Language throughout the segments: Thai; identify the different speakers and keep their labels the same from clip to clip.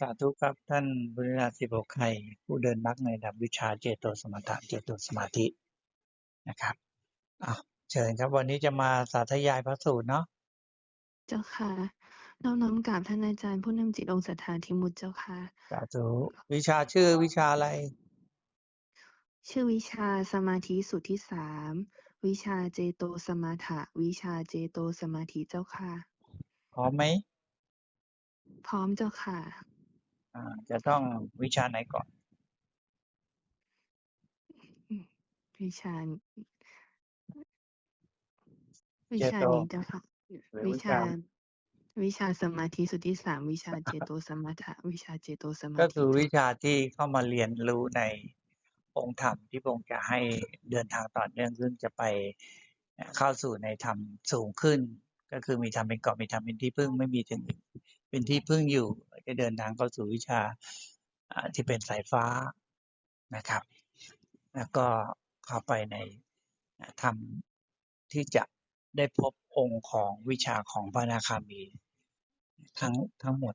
Speaker 1: สาธุครับท่านบุริราศิโบไข่ผู้เดินมรรคในระดับวิชาเจโตสมถะเจโตสมาธินะครับอะเชิญครับ วันนี้จะมาสาธยายพระสูตรเนาะ
Speaker 2: เจ้าค่ะน้อมน้อมกราบท่านอาจารย์ผู้นำจิตองค์ศรัทธาธิมุตเจ้าค่ะ
Speaker 1: สาธุวิชาชื่อวิชาอะไร
Speaker 2: ชื่อวิชาสมาธิสุทธิสามวิชาเจโตสมาถะวิชาเจโตสมาธิเจ้าค่ะ
Speaker 1: พร้อมไหม
Speaker 2: พร้อมเจ้าค่ะ
Speaker 1: อ่า จะต้องวิชาไหนก่อน
Speaker 2: วิชา วิ
Speaker 1: เจ
Speaker 2: ชา
Speaker 1: โต
Speaker 2: นี้เจ้าค่ะ
Speaker 1: หรือ
Speaker 2: วิ
Speaker 1: วิ
Speaker 2: ชา
Speaker 1: ชา
Speaker 2: วิชาสมาธิสุทธิสามวิชาเจโตสมาถะวิชาเจโตสมา
Speaker 1: ก็
Speaker 2: ธิ
Speaker 1: คือวิ
Speaker 2: เจ้า
Speaker 1: ชาที่เข้ามาเรียนรู้ในองค์ธรรมที่พระองค์จะให้เดินทางต่อเนื่องซึ่งจะไปเข้าสู่ในธรรมสูงขึ้น ก็คือมีธรรมเป็นเกาะมีธรรมเป็นที่พึ่งไม่มีถึงอื่น เป็นที่พึ่งอยู่จะเดินทางเข้าสู่วิชาที่เป็นสายฟ้านะครับ แล้วก็เข้าไปในธรรมที่จะได้พบองค์ของวิชาของพระนาคามีทั้งทั้งหมด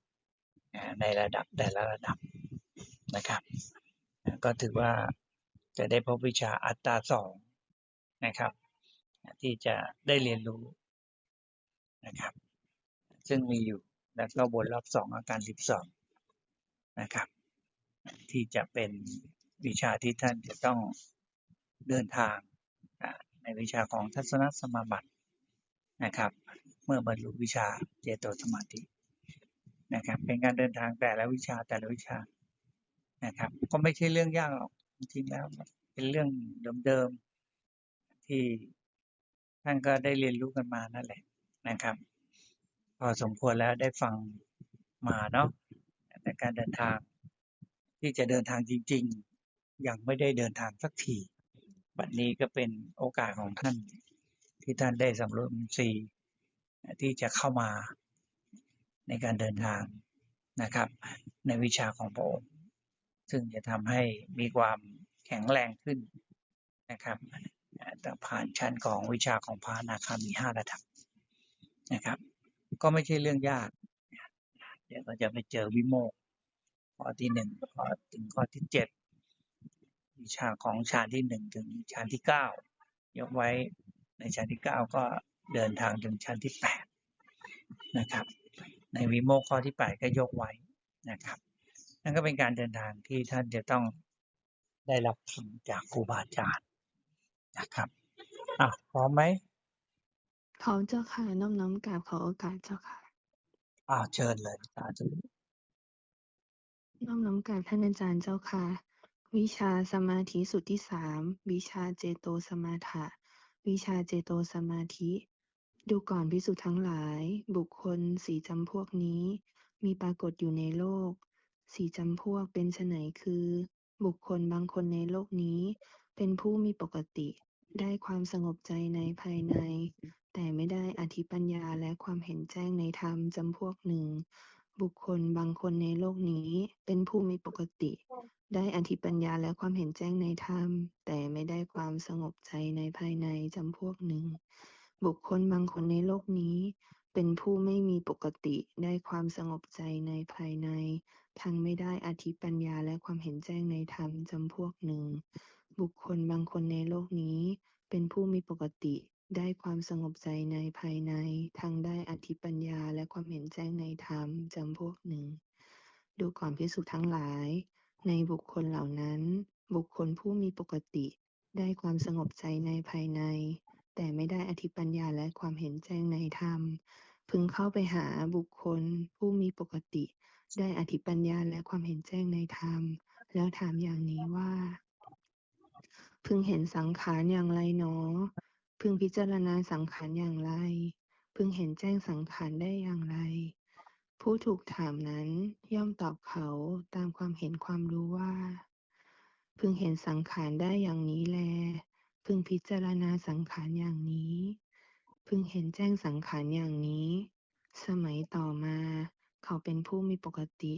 Speaker 1: ในระดับแต่ละระดับนะครับ ก็ถือว่าจะได้พบวิชาอัตตาสองนะครับ ที่จะได้เรียนรู้นะครับ ซึ่งมีอยู่ แล้วก็บนรอบสองอาการสิบสองนะครับ ที่จะเป็นวิชาที่ท่านจะต้องเดินทางในวิชาของทัศนสมาบัตินะครับ เมื่อบรรลุวิชาเจโตสมาธินะครับ เป็นการเดินทางแต่ละวิชาแต่ละวิชานะครับ ก็ไม่ใช่เรื่องยากหรอกจริงๆแล้วเป็นเรื่องเดิมๆที่ท่านก็ได้เรียนรู้กันมานั่นแหละนะครับ อสมควรแล้วได้ฟังมาเนาะแต่การเดินทางที่จะเดินทางจริง ๆ ยังไม่ได้เดินทางสักทีบัดนี้ก็เป็นโอกาสของท่าน ที่ท่านได้สำรวมสีที่จะเข้ามาในการเดินทางนะครับ ในวิชาของพระองค์ซึ่งจะทำให้มีความแข็งแรงขึ้นนะครับแต่ผ่านชั้นของวิชาของพระอนาคามีห้าระดับนะครับ ก็ไม่ใช่เรื่องยาก เดี๋ยวเราจะไปเจอวิโมกข้อที่หนึ่งข้อถึงข้อที่เจ็ดวิชาของฌานที่หนึ่งถึงฌานที่เก้ายกไว้ในฌานที่เก้าก็เดินทางถึงฌานที่แปดนะครับ ในวิโมกข้อที่แปดก็ยกไว้นะครับ นั่นก็เป็นการเดินทางที่ท่านจะต้องได้รับคำจากครูบาอาจารย์นะครับอะพร้อมไหม
Speaker 2: พร้อมเจ้าค่ะ น้อมน้อมกราบขอโอกาสเจ้าค่ะ
Speaker 1: อ่าเชิญเลยสาธุ
Speaker 2: น้อมน้อมกราบท่านอาจารย์เจ้าค่ะ วิชาสมาธิสุทธิสามวิชาเจโตสมาถะวิชาเจโตสมาธิ ดูก่อนพิสุทั้งหลาย บุคคลสี่จำพวกนี้ มีปรากฏอยู่ในโลกสี่จำพวกเป็นไฉนคือ บุคคลบางคนในโลกนี้ เป็นผู้มีปกติ ได้ความสงบใจในภายใน แต่ไม่ได้อธิปัญญาและความเห็นแจ้งในธรรมจำพวกหนึ่ง บุคคลบางคนในโลกนี้เป็นผู้มีปกติ ได้อธิปัญญาและความเห็นแจ้งในธรรม แต่ไม่ได้ความสงบใจในภายในจำพวกหนึ่ง บุคคลบางคนในโลกนี้ เป็นผู้ไม่มีปกติได้ความสงบใจในภายใน ทั้งไม่ได้อธิปัญญาและความเห็นแจ้งในธรรมจำพวกหนึ่ง บุคคลบางคนในโลกนี้ เป็นผู้มีปกติ ได้ความสงบใจในภายใน ทั้งได้อธิปัญญาและความเห็นแจ้งในธรรมจำพวกหนึ่ง ดูก่อนพิสุทั้งหลาย ในบุคคลเหล่านั้น บุคคลผู้มีปกติ ได้ความสงบใจในภายใน แต่ไม่ได้อธิปัญญาและความเห็นแจ้งในธรรม พึงเข้าไปหาบุคคลผู้มีปกติ ได้อธิปัญญาและความเห็นแจ้งในธรรม แล้วถามอย่างนี้ว่า พึงเห็นสังขารอย่างไรหนอ พึงพิจารณาสังขารอย่างไร พึงเห็นแจ้งสังขารได้อย่างไร ผู้ถูกถามนั้นย่อมตอบเขาตามความเห็นความรู้ว่า พึงเห็นสังขารได้อย่างนี้แล พึงพิจารณาสังขารอย่างนี้ พึงเห็นแจ้งสังขารอย่างนี้ สมัยต่อมา เขาเป็นผู้มีปกติ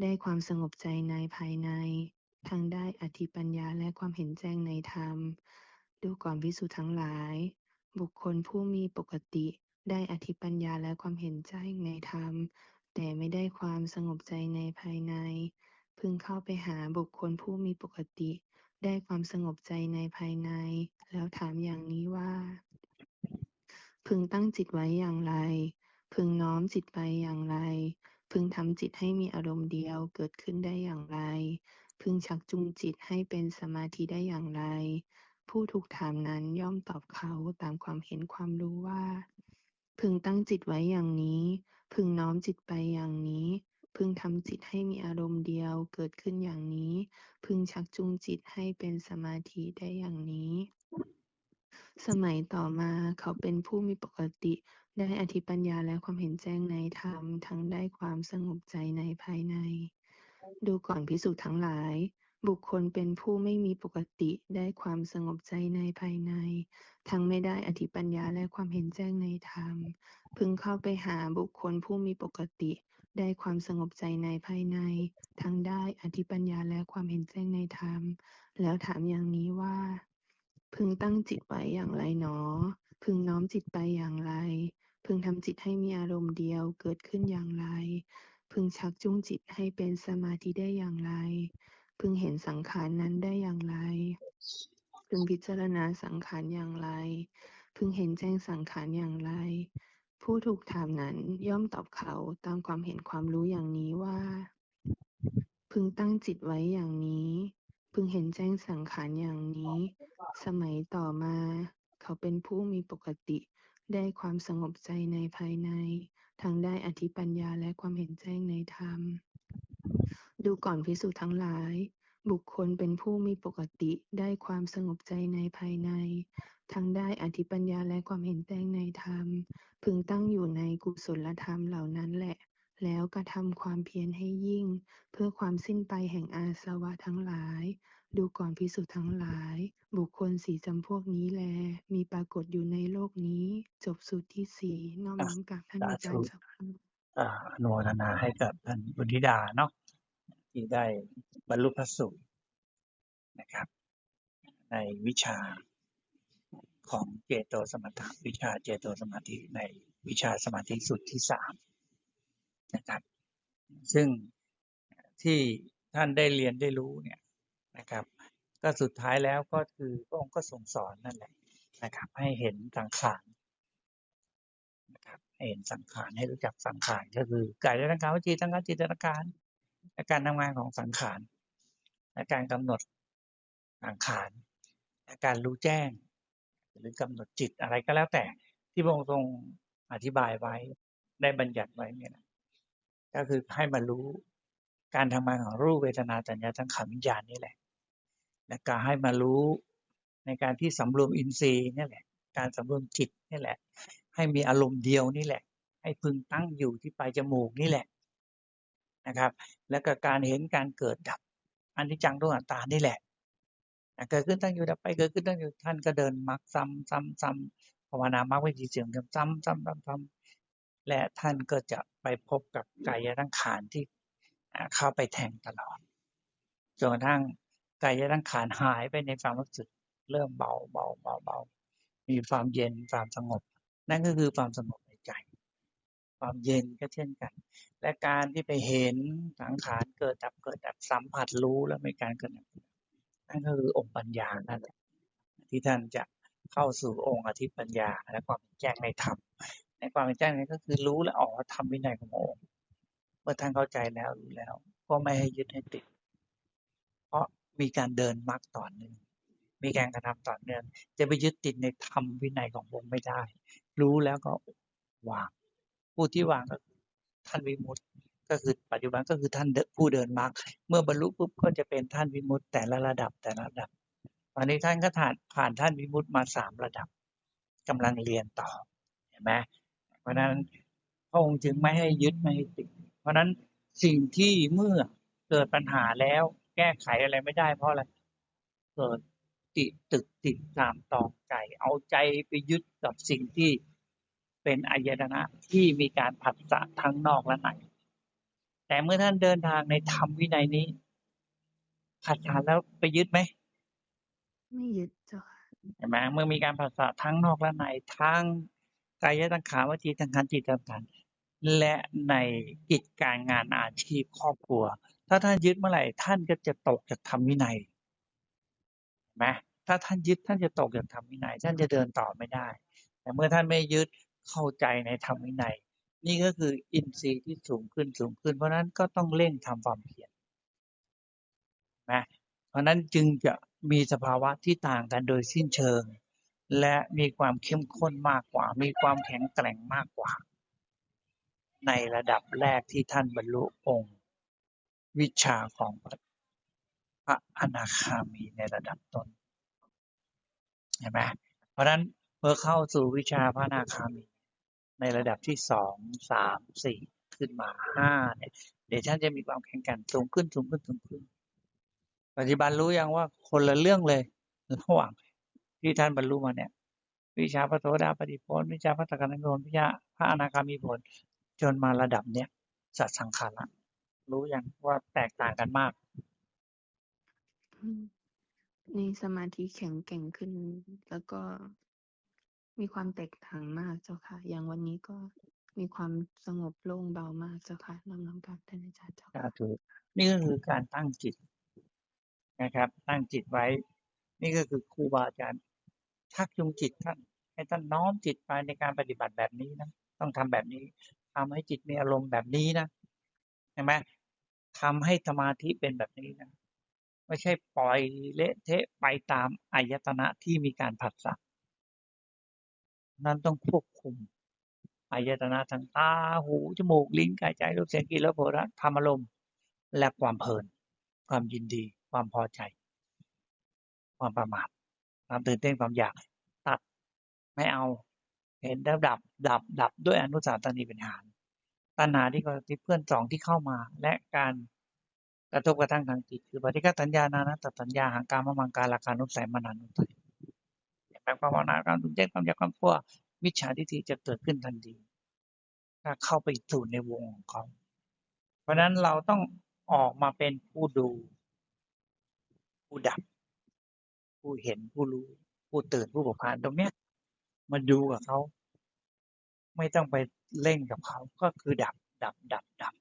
Speaker 2: ได้ความสงบใจในภายใน ทั้งได้อธิปัญญาและความเห็นแจ้งในธรรม ดูก่อนพิสุทั้งหลาย บุคคลผู้มีปกติได้อธิปัญญาและความเห็นแจ้งในธรรม แต่ไม่ได้ความสงบใจในภายใน พึงเข้าไปหาบุคคลผู้มีปกติ ได้ความสงบใจในภายใน แล้วถามอย่างนี้ว่า พึงตั้งจิตไว้อย่างไร พึงน้อมจิตไปอย่างไร พึงทำจิตให้มีอารมณ์เดียวเกิดขึ้นได้อย่างไร พึงชักจูงจิตให้เป็นสมาธิได้อย่างไร ผู้ถูกถามนั้นย่อมตอบเขาตามความเห็นความรู้ว่า พึงตั้งจิตไว้อย่างนี้ พึงน้อมจิตไปอย่างนี้ พึงทำจิตให้มีอารมณ์เดียวเกิดขึ้นอย่างนี้ พึงชักจูงจิตให้เป็นสมาธิได้อย่างนี้ สมัยต่อมาเขาเป็นผู้มีปกติได้อธิปัญญาและความเห็นแจ้งในธรรมทั้งได้ความสงบใจในภายใน ดูก่อนพิสูจน์ทั้งหลาย บุคคลเป็นผู้ไม่มีปกติได้ความสงบใจในภายใน ทั้งไม่ได้อธิปัญญาและความเห็นแจ้งในธรรม พึงเข้าไปหาบุคคลผู้มีปกติ ได้ความสงบใจในภายใน ทั้งได้อธิปัญญาและความเห็นแจ้งในธรรม แล้วถามอย่างนี้ว่า พึงตั้งจิตไว้อย่างไรหนอ พึงน้อมจิตไปอย่างไร พึงทำจิตให้มีอารมณ์เดียวเกิดขึ้นอย่างไร พึงชักจูงจิตให้เป็นสมาธิได้อย่างไร พึงเห็นสังขารนั้นได้อย่างไร พึงพิจารณาสังขารอย่างไร พึงเห็นแจ้งสังขารอย่างไร ผู้ถูกถามนั้นย่อมตอบเขาตามความเห็นความรู้อย่างนี้ว่า พึงตั้งจิตไว้อย่างนี้ พึงเห็นแจ้งสังขารอย่างนี้ สมัยต่อมา เขาเป็นผู้มีปกติ ได้ความสงบใจในภายใน ทั้งได้อธิปัญญาและความเห็นแจ้งในธรรม ดูก่อนพิสูจน์ทั้งหลาย บุคคลเป็นผู้มีปกติได้ความสงบใจในภายใน ทั้งได้อธิปัญญาและความเห็นแจ้งในธรรม พึงตั้งอยู่ในกุศลธรรมเหล่านั้นแหละ แล้วกระทำความเพียรให้ยิ่ง เพื่อความสิ้นไปแห่งอาสวะทั้งหลาย ดูก่อนพิสุทธ์ทั้งหลาย บุคคลสี่จำพวกนี้แล มีปรากฏอยู่ในโลกนี้ จบสูตรที่สี่น้อมน้อมกราบท่านอาจารย์เจ้าค่ะ
Speaker 1: อ่าอนุโมทนาให้กับท่านบุญธิดาเนาะ ที่ได้บรรลุพระสูตรนะครับ ในวิชาของเจโตสมถะวิชาเจโตสมาธิในวิชาสมาธิสุดที่สามนะครับ ซึ่งที่ท่านได้เรียนได้รู้เนี่ยนะครับ ก็สุดท้ายแล้วก็คือพระองค์ก็ทรงสอนนั่นแหละนะครับ ให้เห็นสังขารนะครับให้เห็นสังขารให้รู้จักสังขารก็คือกายและการวิจีตั้งการจิตนาการ และการทำงานของสังขารและการกำหนดสังขารและการรู้แจ้ง หรือกำหนดจิตอะไรก็แล้วแต่ที่พระองค์ทรงอธิบายไว้ได้บัญญัติไว้เนี่ยนะก็คือให้มารู้การทำงานของรูปเวทนาสัญญาสังขารวิญญาณนี่แหละ และการให้มารู้ในการที่สำรวมอินทรีย์นี่แหละ การสำรวมจิตนี่แหละ ให้มีอารมณ์เดียวนี่แหละ ให้พึงตั้งอยู่ที่ปลายจมูกนี่แหละ นะครับ แล้วก็การเห็นการเกิดดับอันที่จังทุกขันตานี่แหละเกิดขึ้นตั้งอยู่ดับไปเกิดขึ้นตั้งอยู่ท่านก็เดินมรรคซ้ำซ้ำซ้ำภาวนามรรควิธีเสียงซ้ำซ้ำซ้ำซ้ำและท่านก็จะไปพบกับกายทั้งขานที่เข้าไปแทงตลอดจนกระทั่งกายทั้งขานหายไปในความรู้สึกเริ่มเบาเบาเบาเบามีความเย็นความสงบ นั่นก็คือความสงบ ความเย็นก็เช่นกัน และการที่ไปเห็นสังขารเกิดดับเกิดดับสัมผัสรู้แล้วมีการเกิดดับนั่นก็คือองค์ปัญญานั่นแหละที่ท่านจะเข้าสู่องค์อธิปัญญาและความแจ้งในธรรมในความแจ้งนี้ก็คือรู้และออกธรรมวินัยขององค์เมื่อท่านเข้าใจแล้วรู้แล้ว ก็ไม่ให้ยึดให้ติด เพราะมีการเดินมรรคต่อเนื่องมีการกระทำต่อเนื่องจะไปยึดติดในธรรมวินัยขององค์ไม่ได้ รู้แล้วก็วาง ผู้ที่วางก็ท่านวิมุตติ ก็คือปัจจุบันก็คือท่านผู้เดินมรรคเมื่อบรรลุปุ๊บก็จะเป็นท่านวิมุตติแต่ละระดับแต่ละระดับตอนนี้ท่านก็ผ่านผ่านท่านวิมุตติมาสามระดับกำลังเรียนต่อเห็นไหมเพราะนั้นพระองค์จึงไม่ให้ยึดไม่ให้ติดเพราะนั้นสิ่งที่เมื่อเกิดปัญหาแล้วแก้ไขอะไรไม่ได้เพราะอะไรเกิดติดตึกติดตามตองใจ เอาใจไปยึดกับสิ่งที่ เป็นอายตนะที่มีการผัสสะทั้งนอกและในแต่เมื่อท่านเดินทางในธรรมวินัยนี้ผัสสะแล้วไปยึดไหม
Speaker 2: ไม่ยึดเจ้าค่ะ
Speaker 1: เห็นไหมเมื่อมีการผัสสะทั้งนอกและในทั้งกายตังขาวจีตังขันจิตตังขันและในกิจการงานอาชีพครอบครัว ถ้าท่านยึดเมื่อไหร่ท่านก็จะตกจากธรรมวินัยเห็นไหมถ้าท่านยึดท่านจะตกจากธรรมวินัยท่านจะเดินต่อไม่ได้ แต่เมื่อท่านไม่ยึด เข้าใจในธรรมวินัย นี่ก็คืออินทรีย์ที่สูงขึ้นสูงขึ้น เพราะนั้นก็ต้องเร่งทำความเพียรนะเพราะนั้นจึงจะมีสภาวะที่ต่างกันโดยสิ้นเชิง และมีความเข้มข้นมากกว่า มีความแข็งแกร่งมากกว่า ในระดับแรกที่ท่านบรรลุองค์ วิชาของพระอนาคามีในระดับต้นเห็นไหมเพราะนั้นเมื่อเข้าสู่วิชาพระอนาคามี ในระดับที่สองสามสี่ขึ้นมาห้าเนี่ยเดี๋ยวท่านจะมีความแข็งกร่งสูงขึ้นสูงขึ้นสูงขึ้น ปัจจุบันรู้ยังว่าคนละเรื่องเลยระหว่างที่ท่านบรรลุมาเนี่ย วิชาพระโสดาปฏิผลวิชาพระสกทาคาผลวิชาพระอนาคามีผล จนมาระดับเนี้ยสัตสังขารละรู้ยังว่าแตกต่างกันมาก
Speaker 2: ในสมาธิแข็งแกร่งขึ้นแล้วก็ มีความแตกต่างมากเจ้าค่ะ อย่างวันนี้ก็มีความสงบโล่งเบามากเจ้าค่ะน้อมน้อมกราบท่านอาจารย์เจ้าค่ะ
Speaker 1: ธุนี่ก็คือการตั้งจิตนะครับ ตั้งจิตไว้ นี่ก็คือครูบาอาจารย์ชักจูงจิตท่านให้ท่านน้อมจิตไปในการปฏิบัติแบบนี้นะต้องทำแบบนี้ทำให้จิตมีอารมณ์แบบนี้นะเห็นไหมทำให้สมาธิเป็นแบบนี้นะไม่ใช่ปล่อยเละเทะไปตามอายตนะที่มีการผัสสะ นั้นต้องควบคุมอายตนะทางตาหู จมูก ลิ้นกายใจรูปเสียงกลิ่นรสโผฏฐัพพธรรมอารมณ์และความเพลิน ความยินดี ความพอใจ ความประมาทความตื่นเต้นความอยาก ตัดไม่เอา เห็นแล้วดับ ดับ ดับด้วยอนุสาตนีเป็นหารตัณหาที่ก็ที่เพื่อนสองที่เข้ามา และการกระทบกระทั่งทางจิตคือปฏิฆาสัญญานานะตัดสัญญาหางการมมังการราคานุสัยมานานุสัย แบบภาวนาการตุนเจนความอยากความกลัวมิจฉาทิฏฐิจะเกิดขึ้นทันทีถ้าเข้าไปสู่ในวงของเขาเพราะฉะนั้นเราต้องออกมาเป็นผู้ดู ผู้ดับ ผู้เห็นผู้รู้ ผู้ตื่นผู้เบิกบานตรงเนี้ยมาดูกับเขา ไม่ต้องไปเร่งกับเขาก็คือดับ ดับ ดับ ดับ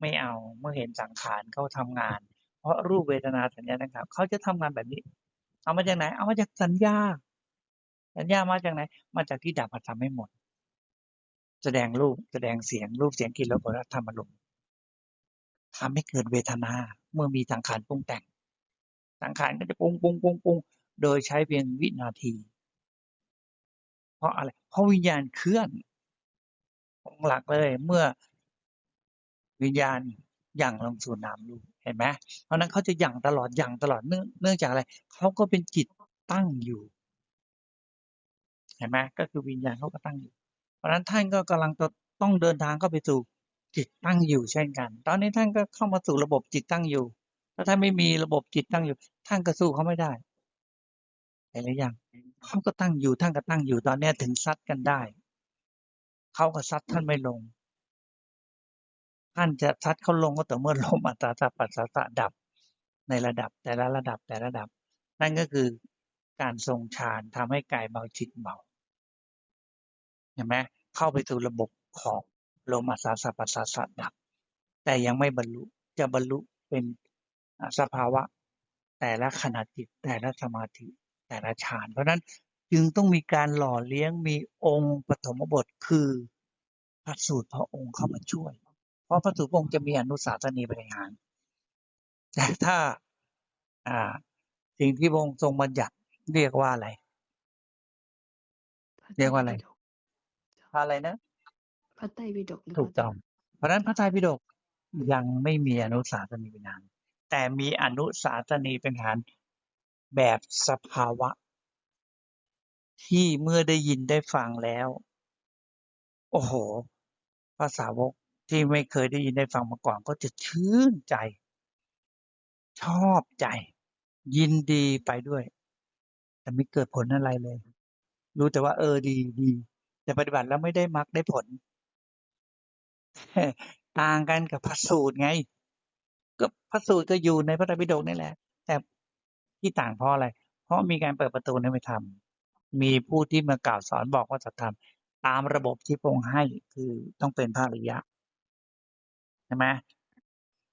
Speaker 1: ไม่เอาเมื่อเห็นสังขารเขาทำงาน เพราะรูปเวทนาสัญญานะครับเขาจะทำงานแบบนี้ เอามาจากไหน เอามาจากสัญญา สัญญามาจากไหน มาจากที่ดับมาทำให้หมด แสดงรูปแสดงเสียงรูปเสียงกลิ่นรสผลธรรมอารมณ์ทำให้เกิดเวทนา เมื่อมีสังขารปรุงแต่งสังขารก็จะปรุงปรุงปรุงปรุงโดยใช้เพียงวินาที เพราะอะไร เพราะวิญญาณเคลื่อนหลักเลยเมื่อวิญญาณหยั่งลงสู่นามรูปเห็นไหมเพราะนั้นเขาจะหยั่งตลอดหยั่งตลอดเนื่องจากอะไรเขาก็เป็นจิตตั้งอยู่ เห็นไหมก็คือวิญญาณเขาก็ตั้งอยู่ เพราะฉะนั้นท่านก็กำลังจะต้องเดินทางเข้าไปสู่จิตตั้งอยู่เช่นกัน ตอนนี้ท่านก็เข้ามาสู่ระบบจิตตั้งอยู่ ถ้าท่านไม่มีระบบจิตตั้งอยู่ ท่านก็สู้เขาไม่ได้เห็นหรือยังเขาก็ตั้งอยู่ท่านก็ตั้งอยู่ตอนนี้ถึงซัดกันได้เขาก็ซัดท่านไม่ลง ท่านจะซัดเขาลงก็แต่อเมื่อลมอัตตาปัสสะดับในระดับแต่ละระดับแต่ละระดับ นั่นก็คือการทรงฌานทำให้กายเบาจิตเบา เห็นไหมเข้าไปสู่ระบบของลมอัตตาสัพปัสสะสะดับ แต่ยังไม่บรรลุจะบรรลุเป็นสภาวะ แต่ละขณะจิตแต่ละสมาธิแต่ละฌาน เพราะนั้นจึงต้องมีการหล่อเลี้ยงมีองค์ปฐมบทคือพระสูตรพระองค์เข้ามาช่วย เพราะพระสูตรพระองค์จะมีอนุสาสนีบริหาร แต่ถ้าอ่าสิ่งที่พระองค์ทรงบัญญัติเรียกว่าอะไร เรียกว่าอะไร
Speaker 2: ไตปิฎก
Speaker 1: อะไรนะ
Speaker 2: พระไตรปิฎกหรือ
Speaker 1: ถูก
Speaker 2: เปล่า
Speaker 1: ต้อง เพราะฉะนั้นพระไตรปิฎกยังไม่มีอนุสาสนีเป็นฐานแต่มีอนุสาสนีเป็นฐานแบบสภาวะ ที่เมื่อได้ยินได้ฟังแล้ว โอ้โหภาษาวกที่ไม่เคยได้ยินได้ฟังมาก่อนก็จะชื่นใจ ชอบใจ ยินดีไปด้วย แต่ไม่เกิดผลอะไรเลย รู้แต่ว่าเออดีดี แต่ปฏิบัติแล้วไม่ได้มรรคได้ผล ต่างกันกับพระสูตรไงก็พระสูตรก็อยู่ในพระไตรปิฎกนี่แหละ แต่ที่ต่างเพราะอะไร เพราะมีการเปิดประตูในไปทำมีผู้ที่มากล่าวสอนบอกว่าจะทำตามระบบที่พระองค์ให้คือต้องเป็นพระอริยะใช่ไหม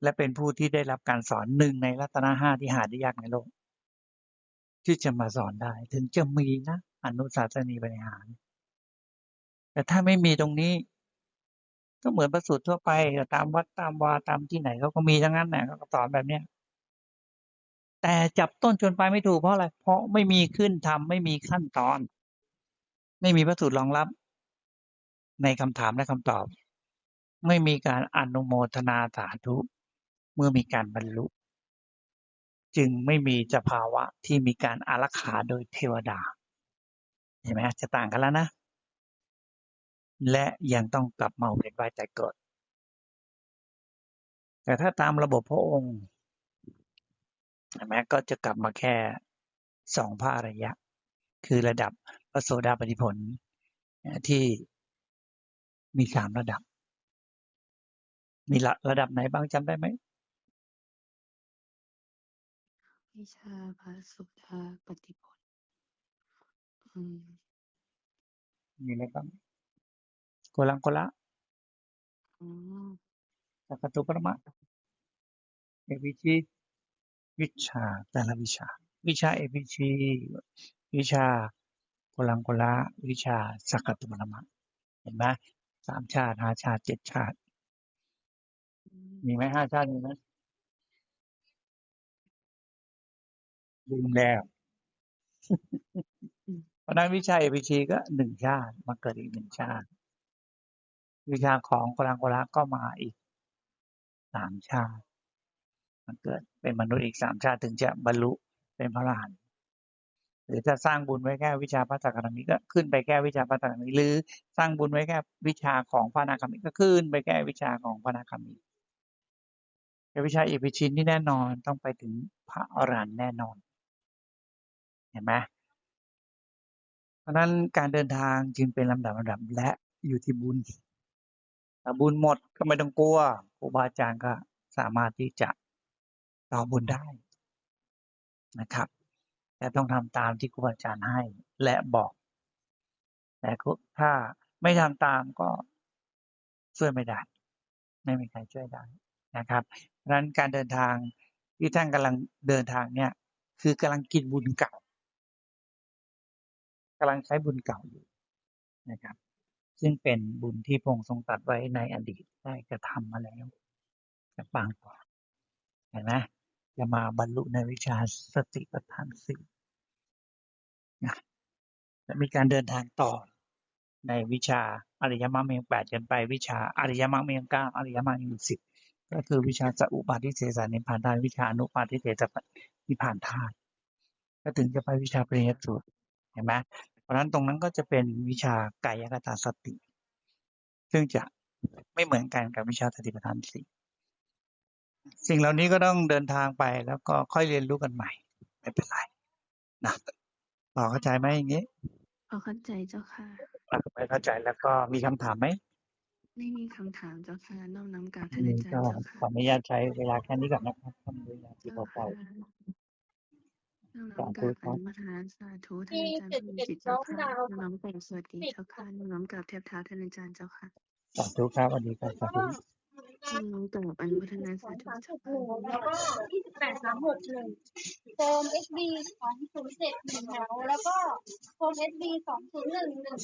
Speaker 1: และเป็นผู้ที่ได้รับการสอนหนึ่งในรัตนห้าที่หาได้ยากในโลก ที่จะมาสอนได้ ถึงจะมีนะอนุสาสนีบริหาร แต่ถ้าไม่มีตรงนี้ ก็เหมือนประสูตรทั่วไปตามวัดตามวาตามที่ไหนเขาก็มีทั้งนั้นแหละเขาสอนแบบเนี้ยแต่จับต้นชนปลายไม่ถูกเพราะอะไร เพราะไม่มีขึ้นทำไม่มีขั้นตอน ไม่มีพระสูตรรองรับ ในคำถามและคำตอบ ไม่มีการอนุโมทนาสาธุ เมื่อมีการบรรลุ จึงไม่มีสภาวะที่มีการอารักขาโดยเทวดา เห็นไหมจะต่างกันแล้วนะ และยังต้องกลับมาเวียนว่ายแต่เกิด แต่ถ้าตามระบบพระองค์เห็นไหมก็จะกลับมาแค่สองพระอริยะ คือระดับพระโสดาปฏิผลที่มีสามระดับ มีระระดับไหนบ้างจำได้ไหม
Speaker 2: วิชาพระสุดาปฏิผลอืม
Speaker 1: มีอะไรบ้าง โกลังโกละ
Speaker 2: อ๋อ
Speaker 1: สักกตุปรมะเอวิชีวิชาแต่ละวิชา วิชาเอวิชีวิชาโกลังโกละวิชาสักกตุปรมะเห็นไหมสามชาติห้าชาติเจ็ดชาติ
Speaker 2: อืม
Speaker 1: มีไหมห้าชาติมีไหมลืมแล้วเพราะฉะนั้นวิชาเอวิชีก็หนึ่งชาติมาเกิดอีกหนึ่งชาติ วิชาของโกลังโกละก็มาอีกสามชาติมันเกิดเป็นมนุษย์อีกสามชาติถึงจะบรรลุเป็นพระอรหันต์หรือถ้าสร้างบุญไว้แค่วิชาพระสักการมิก็ขึ้นไปแค่วิชาพระสักการมิหรือสร้างบุญไว้แค่วิชาของพระนาคามิก็ขึ้นไปแค่วิชาของพระนาคามิแต่วิชาเอพิชินนี่แน่นอนต้องไปถึงพระอรหันต์แน่นอน เห็นไหมเพราะนั้นการเดินทางจึงเป็นลำดับลำดับและอยู่ที่บุญ บุญหมดก็ไม่ต้องกลัวครูบาอาจารย์ก็สามารถที่จะต่อบุญได้นะครับแต่ต้องทำตามที่ครูบาอาจารย์ให้และบอก แต่ถ้าไม่ทำตามก็ช่วยไม่ได้ ไม่มีใครช่วยได้นะครับเพราะนั้นการเดินทางที่ท่านกำลังเดินทางเนี่ย คือกำลังกินบุญเก่ากำลังใช้บุญเก่าอยู่นะครับ ซึ่งเป็นบุญที่พระองค์ทรงตัดไว้ในอดีตได้กระทำมาแล้วจะปางต่อเห็นไหมจะมาบรรลุในวิชาสติปัฏฐานสี่นะและมีการเดินทางต่อในวิชาอริยมรรคมีองแปดจนไปวิชาอริยมรรคมีองเก้าอริยมรรคมีองสิบก็คือวิชาสัพปาทิเสสานิพานธาตุวิชาอนุปาทิเสสนิพพานธาตุก็ถึงจะไปวิชาปริยัติสูตรเห็นไหม เพราะฉะนั้นตรงนั้นก็จะเป็นวิชากายคตาสติ ซึ่งจะไม่เหมือนกันกับวิชาสติปัฏฐานสี่สิ่งเหล่านี้ก็ต้องเดินทางไปแล้วก็ค่อยเรียนรู้กันใหม่ ไม่เป็นไรนะพอเข้าใจไหมอย่างนี้
Speaker 2: พอเข้าใจเจ้าค่ะ
Speaker 1: อะไม่เข้าใจแล้วก็มีคำถามไหม
Speaker 2: ไม่มีคำถามเจ้าค่ะน้อมน้ำกราบท่านอาจารย์
Speaker 1: ก็
Speaker 2: เจ้า
Speaker 1: ขอ
Speaker 2: ค่ะ
Speaker 1: อนุญาตใช้เวลาแค่นี้ก่อนนะครับทำเวลาที่
Speaker 2: เจ้า
Speaker 1: เบา
Speaker 2: ค่ะ น้อมน้ำกราบอนุโมทนาสาธุท่านอาจารย์ผู้มีจิตเจ้าค่ะน้อมน้ำกราบสวัสดีเจ้าค่ะน้อมน้ำกราบเทพเท้าท่านอาจารย์เจ้าค่ะ
Speaker 1: ๆสาธุครับสวัสดีครับสาธุ
Speaker 2: น้อมน้ำกราบอนุโมทนาสาธุ
Speaker 3: สาม
Speaker 2: เจ้า
Speaker 3: หกห
Speaker 2: ค่ะ
Speaker 3: นึ่งแล้วก็ยี่สิบแปดสามหกหนึ่งโฟมเอสบีสองศูนย์เจ็ดหนึ่งแถวแล้วก็โฟมเอสบีสองศูนย์หนึ่งหนึ่ง